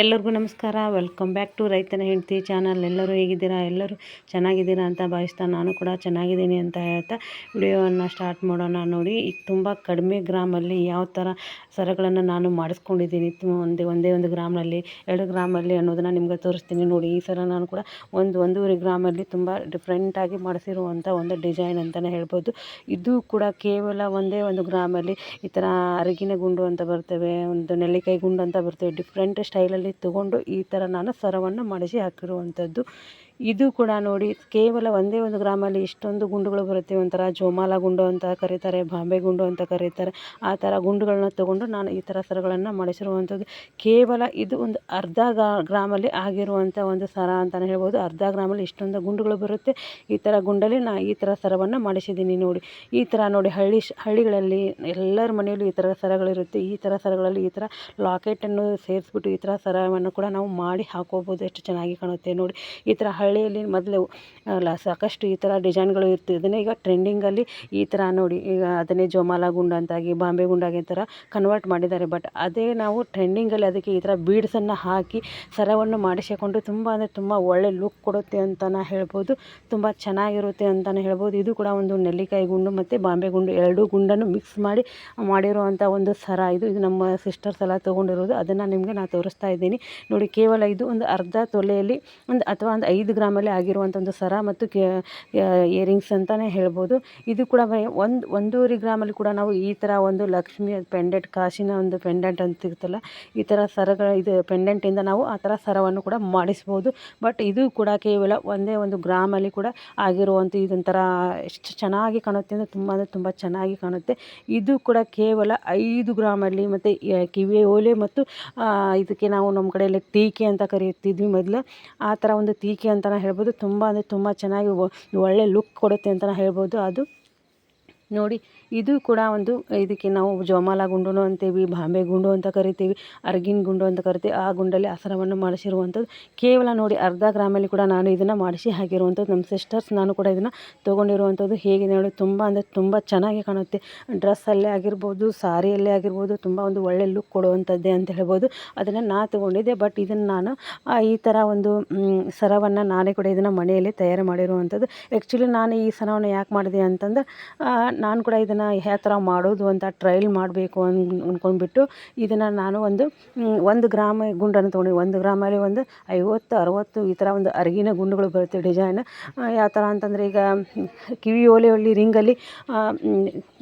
ಎಲ್ಲರಿಗೂ ನಮಸ್ಕಾರ. Welcome back to ರೈತನ ಹೆಂಡತಿ ಚಾನಲ್ ಎಲ್ಲರೂ ಹೇಗಿದ್ದೀರಾ? ಎಲ್ಲರೂ ಚೆನ್ನಾಗಿದ್ದೀರಾ ಅಂತ ಭಾವಿಸ್ತಾ ನಾನು ಕೂಡ ಚೆನ್ನಾಗಿದ್ದೀನಿ ಅಂತ ಹೇಳ್ತಾ ವಿಡಿಯೋವನ್ನು ಸ್ಟಾರ್ಟ್ ಮಾಡೋಣ ನೋಡಿ. ಈಗ ತುಂಬ ಕಡಿಮೆ ಗ್ರಾಮಲ್ಲಿ ಯಾವ ಥರ ಸರಗಳನ್ನು ನಾನು ಮಾಡಿಸ್ಕೊಂಡಿದ್ದೀನಿ. ಒಂದೇ ಒಂದೇ ಒಂದು ಗ್ರಾಮಲ್ಲಿ ಎರಡು ಗ್ರಾಮಲ್ಲಿ ಅನ್ನೋದನ್ನು ನಿಮಗೆ ತೋರಿಸ್ತೀನಿ ನೋಡಿ. ಈ ಸರ ನಾನು ಕೂಡ ಒಂದು ಒಂದೂವರೆ ಗ್ರಾಮಲ್ಲಿ ತುಂಬ ಡಿಫ್ರೆಂಟಾಗಿ ಮಾಡಿಸಿರುವಂಥ ಒಂದು ಡಿಸೈನ್ ಅಂತಲೇ ಹೇಳ್ಬೋದು. ಇದು ಕೂಡ ಕೇವಲ ಒಂದೇ ಒಂದು ಗ್ರಾಮಲ್ಲಿ ಈ ಥರ ಅರಗಿನ ಗುಂಡು ಅಂತ ಬರ್ತವೆ, ಒಂದು ನೆಲ್ಲಿಕಾಯಿ ಗುಂಡು ಅಂತ ಬರ್ತವೆ ಡಿಫ್ರೆಂಟ್ ಸ್ಟೈಲಲ್ಲಿ ತಗೊಂಡು ಈ ಥರ ನಾನು ಸರವನ್ನು ಮಾಡಿಸಿ ಹಾಕಿರುವಂಥದ್ದು. ಇದು ಕೂಡ ನೋಡಿ, ಕೇವಲ ಒಂದೇ ಒಂದು ಗ್ರಾಮಲ್ಲಿ ಇಷ್ಟೊಂದು ಗುಂಡುಗಳು ಬರುತ್ತೆ. ಒಂಥರ ಜೋಮಾಲ ಗುಂಡು ಅಂತ ಕರೀತಾರೆ, ಬಾಂಬೆ ಗುಂಡು ಅಂತ ಕರೀತಾರೆ. ಆ ಥರ ಗುಂಡುಗಳನ್ನ ತೊಗೊಂಡು ನಾನು ಈ ಥರ ಸರಗಳನ್ನು ಮಾಡಿಸಿರುವಂಥದ್ದು. ಕೇವಲ ಇದು ಒಂದು ಅರ್ಧ ಗ್ರಾಮಲ್ಲಿ ಆಗಿರುವಂಥ ಒಂದು ಸರ ಅಂತಲೇ ಹೇಳ್ಬೋದು. ಅರ್ಧ ಗ್ರಾಮಲ್ಲಿ ಇಷ್ಟೊಂದು ಗುಂಡುಗಳು ಬರುತ್ತೆ. ಈ ಥರ ಗುಂಡಲ್ಲಿ ನಾ ಈ ಥರ ಸರವನ್ನು ಮಾಡಿಸಿದ್ದೀನಿ ನೋಡಿ. ಈ ಥರ ನೋಡಿ, ಹಳ್ಳಿ ಹಳ್ಳಿಗಳಲ್ಲಿ ಎಲ್ಲರ ಮನೆಯಲ್ಲೂ ಈ ಥರ ಸರಗಳಿರುತ್ತೆ. ಈ ಥರ ಸರಗಳಲ್ಲಿ ಈ ಥರ ಲಾಕೆಟನ್ನು ಸೇರಿಸ್ಬಿಟ್ಟು ಈ ಥರ ಸರವನ್ನು ಕೂಡ ನಾವು ಮಾಡಿ ಹಾಕೋಬೋದು. ಎಷ್ಟು ಚೆನ್ನಾಗಿ ಕಾಣುತ್ತೆ ನೋಡಿ. ಈ ಥರ ಹಳ್ಳಿಯಲ್ಲಿ ಮೊದಲು ಅಲ್ಲ ಸಾಕಷ್ಟು ಈ ಥರ ಡಿಸೈನ್ಗಳು ಇರ್ತಿದ್ದನ್ನು ಈಗ ಟ್ರೆಂಡಿಂಗಲ್ಲಿ ಈ ಥರ ನೋಡಿ, ಈಗ ಅದನ್ನೇ ಜೋಮಾಲ ಗುಂಡು ಅಂತಾಗಿ, ಬಾಂಬೆ ಗುಂಡಾಗಿ ಈ ಥರ ಕನ್ವರ್ಟ್ ಮಾಡಿದ್ದಾರೆ. ಬಟ್ ಅದೇ ನಾವು ಟ್ರೆಂಡಿಂಗಲ್ಲಿ ಅದಕ್ಕೆ ಈ ಥರ ಬೀಡ್ಸನ್ನು ಹಾಕಿ ಸರವನ್ನು ಮಾಡಿಸಿಕೊಂಡು ತುಂಬ ಅಂದರೆ ತುಂಬ ಒಳ್ಳೆ ಲುಕ್ ಕೊಡುತ್ತೆ ಅಂತಲೇ ಹೇಳ್ಬೋದು. ತುಂಬ ಚೆನ್ನಾಗಿರುತ್ತೆ ಅಂತಲೇ ಹೇಳ್ಬೋದು. ಇದು ಕೂಡ ಒಂದು ನೆಲ್ಲಿಕಾಯಿ ಗುಂಡು ಮತ್ತು ಬಾಂಬೆ ಗುಂಡು ಎರಡೂ ಗುಂಡನ್ನು ಮಿಕ್ಸ್ ಮಾಡಿ ಮಾಡಿರುವಂಥ ಒಂದು ಸರ ಇದು. ಇದು ನಮ್ಮ ಸಿಸ್ಟರ್ಸ್ ಎಲ್ಲ ತೊಗೊಂಡಿರೋದು. ಅದನ್ನು ನಿಮಗೆ ನಾನು ತೋರಿಸ್ತಾ ಇದ್ದೀನಿ. ನೋಡಿ ಕೇವಲ ಇದು ಒಂದು ಅರ್ಧ ತೊಲೆಯಲ್ಲಿ ಒಂದು ಅಥವಾ ಒಂದು ಐದು ಗ್ರಾಮಲ್ಲಿ ಆಗಿರುವಂಥ ಒಂದು ಸರ ಮತ್ತು ಇಯರಿಂಗ್ಸ್ ಅಂತಲೇ ಹೇಳ್ಬೋದು. ಇದು ಕೂಡ ಒಂದು, ಒಂದೂವರೆ ಗ್ರಾಮಲ್ಲಿ ಕೂಡ ನಾವು ಈ ಥರ ಒಂದು ಲಕ್ಷ್ಮಿ ಪೆಂಡೆಂಟ್ ಕಾಶಿನ ಒಂದು ಪೆಂಡೆಂಟ್ ಅಂತ ಇರ್ತಲ್ಲ ಈ ಥರ ಸರಗಳ, ಇದು ಪೆಂಡೆಂಟಿಂದ ನಾವು ಆ ಥರ ಸರವನ್ನು ಕೂಡ ಮಾಡಿಸ್ಬೋದು. ಬಟ್ ಇದು ಕೂಡ ಕೇವಲ ಒಂದೇ ಒಂದು ಗ್ರಾಮಲ್ಲಿ ಕೂಡ ಆಗಿರುವಂಥ ಇದೊಂಥರ ಎಷ್ಟು ಚೆನ್ನಾಗಿ ಕಾಣುತ್ತೆ ಅಂದರೆ ತುಂಬ ಅಂದರೆ ತುಂಬ ಚೆನ್ನಾಗಿ ಕಾಣುತ್ತೆ. ಇದು ಕೂಡ ಕೇವಲ ಐದು ಗ್ರಾಮಲ್ಲಿ ಮತ್ತು ಕಿವಿ, ಓಲೆ ಮತ್ತು ಇದಕ್ಕೆ ನಾವು ನಮ್ಮ ಕಡೆಯಲ್ಲಿ ತೀಕೆ ಅಂತ ಕರೆಯುತ್ತಿದ್ವಿ ಮೊದಲು. ಆ ಥರ ಒಂದು ತೀಕೆ ಅಂತಲೇ ಹೇಳ್ಬೋದು. ತುಂಬ ಅಂದರೆ ತುಂಬ ಚೆನ್ನಾಗಿ ಒಳ್ಳೆ ಲುಕ್ ಕೊಡುತ್ತೆ ಅಂತಲೇ ಹೇಳ್ಬೋದು. ಅದು ನೋಡಿ, ಇದು ಕೂಡ ಒಂದು, ಇದಕ್ಕೆ ನಾವು ಜೋಮಾಲ ಗುಂಡು ಅಂತೀವಿ, ಬಾಂಬೆ ಗುಂಡು ಅಂತ ಕರಿತೀವಿ, ಅರ್ಗಿನ ಗುಂಡು ಅಂತ ಕರಿತೀವಿ, ಆ ಗುಂಡಲ್ಲಿ ಆಸನವನ್ನು ಮಾಡಿಸಿರುವಂಥದ್ದು. ಕೇವಲ ನೋಡಿ, ಅರ್ಧ ಗ್ರಾಮಲ್ಲಿ ಕೂಡ ನಾನು ಇದನ್ನು ಮಾಡಿಸಿ ಹಾಕಿರುವಂಥದ್ದು, ನಮ್ಮ ಸಿಸ್ಟರ್ಸ್ ನಾನು ಕೂಡ ಇದನ್ನು ತೊಗೊಂಡಿರುವಂಥದ್ದು ಹೇಗೆ ನೋಡಿ, ತುಂಬ ಅಂದರೆ ತುಂಬ ಚೆನ್ನಾಗಿ ಕಾಣುತ್ತೆ. ಡ್ರೆಸ್ಸಲ್ಲೇ ಆಗಿರ್ಬೋದು ಸಾರಿಯಲ್ಲೇ ಆಗಿರ್ಬೋದು, ತುಂಬ ಒಂದು ಒಳ್ಳೆ ಲುಕ್ ಕೊಡುವಂಥದ್ದೇ ಅಂತ ಹೇಳ್ಬೋದು. ಅದನ್ನು ನಾ ತೊಗೊಂಡಿದ್ದೆ, ಬಟ್ ಇದನ್ನು ನಾನು ಈ ಥರ ಒಂದು ಸರವನ್ನು ನಾನೇ ಕೂಡ ಇದನ್ನು ಮನೆಯಲ್ಲಿ ತಯಾರು ಮಾಡಿರುವಂಥದ್ದು. ಆ್ಯಕ್ಚುಲಿ ನಾನು ಈ ಸರವನ್ನು ಯಾಕೆ ಮಾಡಿದೆ ಅಂತಂದ್ರೆ ನಾನು ಕೂಡ ಇದನ್ನು ಯಾವ ಥರ ಮಾಡೋದು ಅಂತ ಟ್ರೈಲ್ ಮಾಡಬೇಕು ಅನ್ ಅಂದ್ಕೊಂಡ್ಬಿಟ್ಟು ಇದನ್ನು ನಾನು ಒಂದು ಒಂದು ಗ್ರಾಮ ಗುಂಡನ್ನು ತೊಗೊಂಡು ಒಂದು ಗ್ರಾಮಲ್ಲಿ ಒಂದು ಐವತ್ತು, ಅರವತ್ತು ಈ ಥರ ಒಂದು ಅರಿಗಿನ ಗುಂಡುಗಳು ಬರುತ್ತೆ ಡಿಸೈನ್ ಯಾವ ಥರ ಅಂತಂದರೆ ಈಗ ಕಿವಿ ಓಲೆ ಒಳ್ಳಿ ರಿಂಗಲ್ಲಿ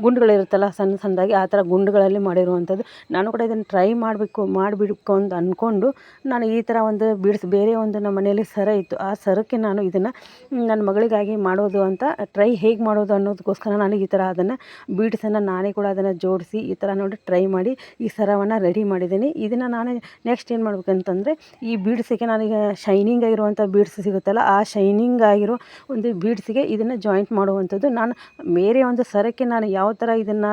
ಗುಂಡುಗಳಿರುತ್ತಲ್ಲ ಸಣ್ಣ ಸಣ್ಣದಾಗಿ ಆ ಥರ ಗುಂಡುಗಳಲ್ಲಿ ಮಾಡಿರುವಂಥದ್ದು. ನಾನು ಕೂಡ ಇದನ್ನು ಟ್ರೈ ಮಾಡಬೇಕು, ಮಾಡಿಬಿಡ್ಬೇಕು ಅಂತ ಅಂದ್ಕೊಂಡು ನಾನು ಈ ಥರ ಒಂದು ಬಿಡಿಸಿ, ಬೇರೆ ಒಂದು ನಮ್ಮ ಮನೆಯಲ್ಲಿ ಸರ ಇತ್ತು. ಆ ಸರಕ್ಕೆ ನಾನು ಇದನ್ನು ನನ್ನ ಮಗಳಿಗಾಗಿ ಮಾಡೋದು ಅಂತ ಟ್ರೈ ಹೇಗೆ ಮಾಡೋದು ಅನ್ನೋದಕ್ಕೋಸ್ಕರ ನಾನು ಈ ಥರ ಅದನ್ನು ಬೀಡ್ಸನ್ನು ನಾನೇ ಕೂಡ ಅದನ್ನು ಜೋಡಿಸಿ ಈ ಥರ ನೋಡಿ ಟ್ರೈ ಮಾಡಿ ಈ ಸರವನ್ನು ರೆಡಿ ಮಾಡಿದ್ದೀನಿ. ಇದನ್ನು ನಾನು ನೆಕ್ಸ್ಟ್ ಏನು ಮಾಡ್ಬೇಕಂತಂದರೆ ಈ ಬೀಡ್ಸಿಗೆ ನನಗೆ ಶೈನಿಂಗ್ ಆಗಿರುವಂಥ ಬೀಡ್ಸ್ ಸಿಗುತ್ತಲ್ಲ, ಆ ಶೈನಿಂಗ್ ಆಗಿರೋ ಒಂದು ಬೀಡ್ಸಿಗೆ ಇದನ್ನು ಜಾಯಿಂಟ್ ಮಾಡುವಂಥದ್ದು. ನಾನು ಬೇರೆ ಒಂದು ಸರಕ್ಕೆ ನಾನು ಯಾವ ಥರ ಇದನ್ನು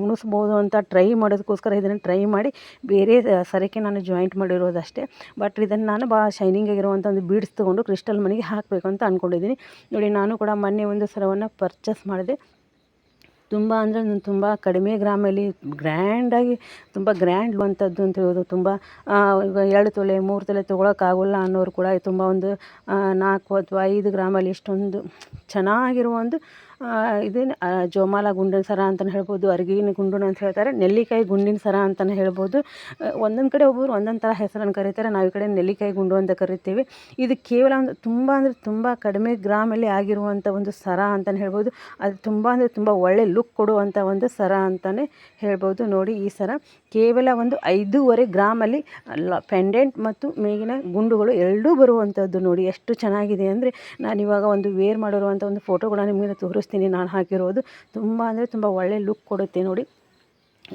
ಮುಣಿಸ್ಬೋದು ಅಂತ ಟ್ರೈ ಮಾಡೋದಕ್ಕೋಸ್ಕರ ಇದನ್ನು ಟ್ರೈ ಮಾಡಿ ಬೇರೆ ಸರಕ್ಕೆ ನಾನು ಜಾಯಿಂಟ್ ಮಾಡಿರೋದಷ್ಟೇ. ಬಟ್ ಇದನ್ನು ನಾನು ಭಾಳ ಶೈನಿಂಗ್ ಆಗಿರುವಂಥ ಒಂದು ಬೀಡ್ಸ್ ತೊಗೊಂಡು ಕ್ರಿಸ್ಟಲ್ ಮನೆಗೆ ಹಾಕಬೇಕು ಅಂತ ಅಂದ್ಕೊಂಡಿದ್ದೀನಿ ನೋಡಿ, ನಾನು ಕೂಡ ಮೊನ್ನೆ ಒಂದು ಸರವನ್ನು ಪರ್ಚೇಸ್ ಮಾಡಿದೆ. ತುಂಬ ಅಂದರೆ ತುಂಬ ಕಡಿಮೆ ಗ್ರಾಮಲ್ಲಿ ಗ್ರ್ಯಾಂಡಾಗಿ ತುಂಬ ಗ್ರ್ಯಾಂಡ್ ಅಂಥದ್ದು ಅಂತ ಹೇಳೋದು ತುಂಬ ಎರಡು ತೊಲೆ, ಮೂರು ತೊಲೆ ತೊಗೊಳಕ್ಕಾಗೋಲ್ಲ ಅನ್ನೋರು ಕೂಡ ತುಂಬ ಒಂದು ನಾಲ್ಕು ಅಥವಾ ಐದು ಗ್ರಾಮಲ್ಲಿ ಇಷ್ಟೊಂದು ಚೆನ್ನಾಗಿರುವ ಒಂದು ಇದೇನು ಜೋಮಾಲ ಗುಂಡಿನ ಸರ ಅಂತಲೇ ಹೇಳ್ಬೋದು, ಅರ್ಗಿನ ಗುಂಡುನ ಅಂತ ಹೇಳ್ತಾರೆ, ನೆಲ್ಲಿಕಾಯಿ ಗುಂಡಿನ ಸರ ಅಂತಲೇ ಹೇಳ್ಬೋದು. ಒಂದೊಂದು ಕಡೆ ಒಬ್ಬರು ಒಂದೊಂದು ಥರ ಹೆಸರನ್ನು ಕರೀತಾರೆ, ನಾವು ಈ ಕಡೆ ನೆಲ್ಲಿಕಾಯಿ ಗುಂಡು ಅಂತ ಕರಿತೀವಿ. ಇದು ಕೇವಲ ಒಂದು ತುಂಬ ಅಂದರೆ ತುಂಬ ಕಡಿಮೆ ಗ್ರಾಮಲ್ಲಿ ಆಗಿರುವಂಥ ಒಂದು ಸರ ಅಂತಲೇ ಹೇಳ್ಬೋದು. ಅದು ತುಂಬ ಅಂದರೆ ತುಂಬ ಒಳ್ಳೆ ಲುಕ್ ಕೊಡುವಂಥ ಒಂದು ಸರ ಅಂತಲೇ ಹೇಳ್ಬೋದು. ನೋಡಿ ಈ ಸರ, ಕೇವಲ ಒಂದು ಐದೂವರೆ ಗ್ರಾಮಲ್ಲಿ ಪೆಂಡೆಂಟ್ ಮತ್ತು ಮೇಗಿನ ಗುಂಡುಗಳು ಎರಡೂ ಬರುವಂಥದ್ದು ನೋಡಿ, ಎಷ್ಟು ಚೆನ್ನಾಗಿದೆ ಅಂದರೆ ನಾನಿವಾಗ ಒಂದು ವೇರ್ ಮಾಡಿರುವಂಥ ಒಂದು ಫೋಟೋ ಕೂಡ ನಿಮಗೆ ತೋರಿಸ್ತೀನಿ. ನಾನು ಹಾಕಿರೋದು. ತುಂಬ ಅಂದರೆ ತುಂಬ ಒಳ್ಳೆ ಲುಕ್ ಕೊಡುತ್ತೆ ನೋಡಿ.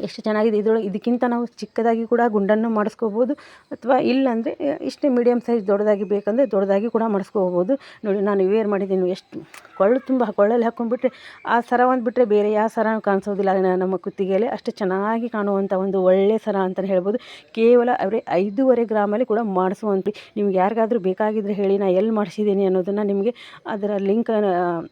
ಎಷ್ಟು ಚೆನ್ನಾಗಿದೆ ಇದರೊಳಗೆ ಇದಕ್ಕಿಂತ ನಾವು ಚಿಕ್ಕದಾಗಿ ಕೂಡ ಗುಂಡನ್ನು ಮಾಡಿಸ್ಕೋಬೋದು ಅಥವಾ ಇಲ್ಲಾಂದರೆ ಇಷ್ಟೇ ಮೀಡಿಯಮ್ ಸೈಜ್ ದೊಡ್ಡದಾಗಿ ಬೇಕಂದರೆ ದೊಡ್ಡದಾಗಿ ಕೂಡ ಮಾಡಿಸ್ಕೋಬೋದು. ನೋಡಿ, ನಾನು ವೇರ್ ಮಾಡಿದ್ದೀನಿ. ಎಷ್ಟು ಕೊಳ್ಳು ತುಂಬ, ಕೊಳ್ಳಲ್ಲಿ ಹಾಕ್ಕೊಂಡ್ಬಿಟ್ರೆ ಆ ಸರ ಒಂದು ಬಿಟ್ಟರೆ ಬೇರೆ ಯಾವ ಸರ ಕಾಣಿಸೋದಿಲ್ಲ. ನಮ್ಮ ಕುತ್ತಿಗೆಯಲ್ಲಿ ಅಷ್ಟು ಚೆನ್ನಾಗಿ ಕಾಣುವಂಥ ಒಂದು ಒಳ್ಳೆಯ ಸರ ಅಂತಲೇ ಹೇಳ್ಬೋದು. ಕೇವಲ ಅವರೇ ಐದೂವರೆ ಗ್ರಾಮಲ್ಲಿ ಕೂಡ ಮಾಡಿಸುವಂಥ ನಿಮ್ಗೆ ಯಾರಿಗಾದರೂ ಬೇಕಾಗಿದ್ದರೆ ಹೇಳಿ ನಾನು ಎಲ್ಲಿ ಮಾಡಿಸಿದ್ದೀನಿ ಅನ್ನೋದನ್ನು ನಿಮಗೆ ಅದರ ಲಿಂಕ್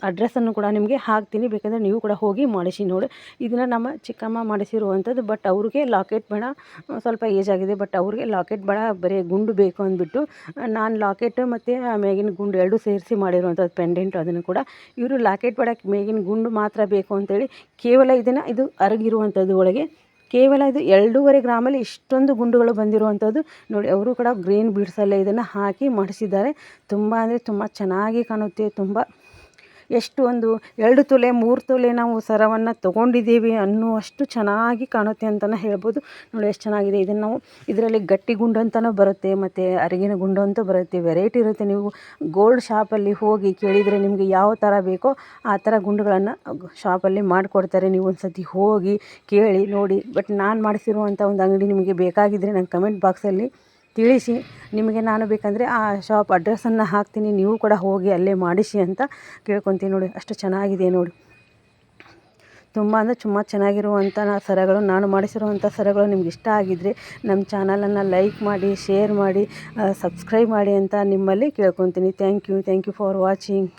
ಅಡ್ರೆಸ್ಸನ್ನು ಕೂಡ ನಿಮಗೆ ಹಾಕ್ತೀನಿ. ಬೇಕಂದರೆ ನೀವು ಕೂಡ ಹೋಗಿ ಮಾಡಿಸಿ ನೋಡಿ. ಇದನ್ನು ನಮ್ಮ ಚಿಕ್ಕಮ್ಮ ಮಾಡಿಸಿರುವ ಇರುವಂಥದ್ದು. ಬಟ್ ಅವ್ರಿಗೆ ಲಾಕೆಟ್ ಬೇಡ ಸ್ವಲ್ಪ ಏಜ್ ಆಗಿದೆ. ಬಟ್ ಅವ್ರಿಗೆ ಲಾಕೆಟ್ ಬೇಡ ಬರೀ ಗುಂಡು ಬೇಕು ಅಂದ್ಬಿಟ್ಟು ನಾನು ಲಾಕೆಟ್ ಮತ್ತು ಮೇಗಿನ ಗುಂಡು ಎರಡೂ ಸೇರಿಸಿ ಮಾಡಿರುವಂಥದ್ದು ಪೆಂಡೆಂಟ್ ಅದನ್ನು ಕೂಡ. ಇವರು ಲಾಕೆಟ್ ಬೇಡ, ಮೇಗಿನ ಗುಂಡು ಮಾತ್ರ ಬೇಕು ಅಂತೇಳಿ ಕೇವಲ ಇದನ್ನು, ಇದು ಅರಗಿರುವಂಥದ್ದು ಒಳಗೆ. ಕೇವಲ ಇದು ಎರಡೂವರೆ ಗ್ರಾಮಲ್ಲಿ ಇಷ್ಟೊಂದು ಗುಂಡುಗಳು ಬಂದಿರುವಂಥದ್ದು. ನೋಡಿ, ಅವರು ಕೂಡ ಗ್ರೀನ್ ಬೀಡ್ಸಲ್ಲೇ ಇದನ್ನು ಹಾಕಿ ಮಾಡಿಸಿದ್ದಾರೆ ತುಂಬ ಅಂದರೆ ತುಂಬ ಚೆನ್ನಾಗಿ ಕಾಣುತ್ತೆ. ತುಂಬ ಎಷ್ಟು ಒಂದು ಎರಡು ತೊಲೆ, ಮೂರು ತೊಲೆ ನಾವು ಸರವನ್ನು ತೊಗೊಂಡಿದ್ದೀವಿ ಅನ್ನುವಷ್ಟು ಚೆನ್ನಾಗಿ ಕಾಣುತ್ತೆ ಅಂತಲೇ ಹೇಳ್ಬೋದು. ನೋಡಿ ಎಷ್ಟು ಚೆನ್ನಾಗಿದೆ. ಇದನ್ನು ನಾವು ಇದರಲ್ಲಿ ಗಟ್ಟಿ ಗುಂಡು ಅಂತಲೂ ಬರುತ್ತೆ, ಮತ್ತು ಅರಿಗಿನ ಗುಂಡು ಅಂತ ಬರುತ್ತೆ. ವೆರೈಟಿ ಇರುತ್ತೆ. ನೀವು ಗೋಲ್ಡ್ ಶಾಪಲ್ಲಿ ಹೋಗಿ ಕೇಳಿದರೆ ನಿಮಗೆ ಯಾವ ಥರ ಬೇಕೋ ಆ ಥರ ಗುಂಡುಗಳನ್ನು ಶಾಪಲ್ಲಿ ಮಾಡಿಕೊಡ್ತಾರೆ. ನೀವು ಒಂದು ಸತಿ ಹೋಗಿ ಕೇಳಿ ನೋಡಿ. ಬಟ್ ನಾನು ಮಾಡಿಸಿರುವಂಥ ಒಂದು ಅಂಗಡಿ ನಿಮಗೆ ಬೇಕಾಗಿದ್ದರೆ ನನ್ನ ಕಮೆಂಟ್ ಬಾಕ್ಸಲ್ಲಿ ತಿಳಿಸಿ. ನಿಮಗೆ ನಾನು ಬೇಕಂದರೆ ಆ ಶಾಪ್ ಅಡ್ರೆಸ್ಸನ್ನು ಹಾಕ್ತೀನಿ. ನೀವು ಕೂಡ ಹೋಗಿ ಅಲ್ಲೇ ಮಾಡಿಸಿ ಅಂತ ಕೇಳ್ಕೊತೀನಿ ನೋಡಿ. ಅಷ್ಟು ಚೆನ್ನಾಗಿದೆ ನೋಡಿ. ತುಂಬ ಅಂದರೆ ತುಂಬ ಚೆನ್ನಾಗಿರುವಂಥ ಸರಗಳು, ನಾನು ಮಾಡಿಸಿರುವಂಥ ಸರಗಳು ನಿಮ್ಗೆ ಇಷ್ಟ ಆಗಿದ್ದರೆ ನಮ್ಮ ಚಾನಲನ್ನು ಲೈಕ್ ಮಾಡಿ ಶೇರ್ ಮಾಡಿ ಸಬ್ಸ್ಕ್ರೈಬ್ ಮಾಡಿ ಅಂತ ನಿಮ್ಮಲ್ಲಿ ಕೇಳ್ಕೊತೀನಿ. Thank you thank you for watching